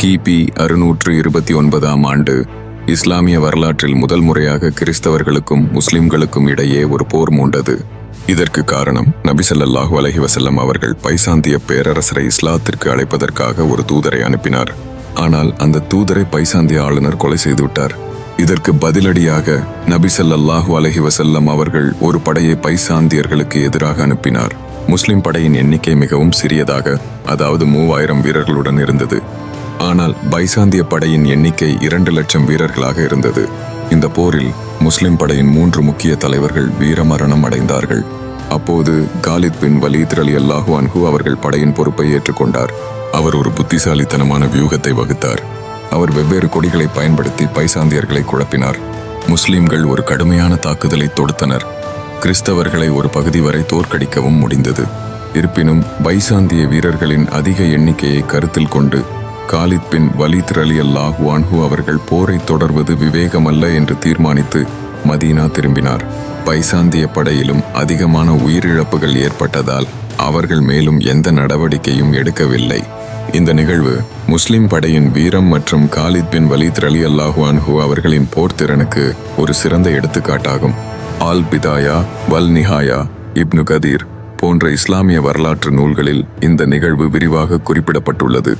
கிபி அறுநூற்று இருபத்தி ஒன்பதாம் ஆண்டு இஸ்லாமிய வரலாற்றில் முதல் முறையாக கிறிஸ்தவர்களுக்கும் முஸ்லிம்களுக்கும் இடையே ஒரு போர் மூண்டது. இதற்கு காரணம் நபிசல்லாஹு அலஹி வசல்லம் அவர்கள் பைசாந்திய பேரரசரை இஸ்லாத்திற்கு அழைப்பதற்காக ஒரு தூதரை அனுப்பினார். ஆனால் அந்த தூதரை பைசாந்திய ஆளுநர் கொலை செய்துவிட்டார் இதற்கு பதிலடியாக நபி ஸல்லல்லாஹு அலஹி வஸல்லம் அவர்கள் ஒரு படையை பைசாந்தியர்களுக்கு எதிராக அனுப்பினார். முஸ்லிம் படையின் எண்ணிக்கை மிகவும் சிறியதாக அதாவது மூவாயிரம் வீரர்களுடன் இருந்தது. ஆனால் பைசாந்திய படையின் எண்ணிக்கை இரண்டு லட்சம் வீரர்களாக இருந்தது. இந்த போரில் முஸ்லிம் படையின் மூன்று முக்கிய தலைவர்கள் வீரமரணம் அடைந்தார்கள். அப்போது காலித் பின் வலீத் அலி அல்லாஹு அன்ஹு அவர்கள் படையின் பொறுப்பை ஏற்றுக்கொண்டார். அவர் ஒரு புத்திசாலித்தனமான வியூகத்தை வகுத்தார். அவர் வெவ்வேறு கொடிகளை பயன்படுத்தி பைசாந்தியர்களை குழப்பினார். முஸ்லிம்கள் ஒரு கடுமையான தாக்குதலை தொடுத்தனர். கிறிஸ்தவர்களை ஒரு பகுதி வரை தோற்கடிக்கவும் முடிந்தது. இருப்பினும் பைசாந்திய வீரர்களின் அதிக எண்ணிக்கையை கருத்தில் கொண்டு காலித் பின் வலித் அலி அல்லாஹு அவர்கள் போரை தொடர்வது விவேகமல்ல என்று தீர்மானித்து மதீனா திரும்பினார். பைசாந்திய படையிலும் அதிகமான உயிரிழப்புகள் ஏற்பட்டதால் அவர்கள் மேலும் எந்த நடவடிக்கையும் எடுக்கவில்லை. இந்த நிகழ்வு முஸ்லிம் படையின் வீரம் மற்றும் காலித் பின் வலித் அலி அல்லாஹு அன்ஹு அவர்களின் போர்த்திறனுக்கு ஒரு சிறந்த எடுத்துக்காட்டாகும். ஆல் பிதாயா வல் நிஹாயா இப்னு கதீர் போன்ற இஸ்லாமிய வரலாற்று நூல்களில் இந்த நிகழ்வு விரிவாக குறிப்பிடப்பட்டுள்ளது.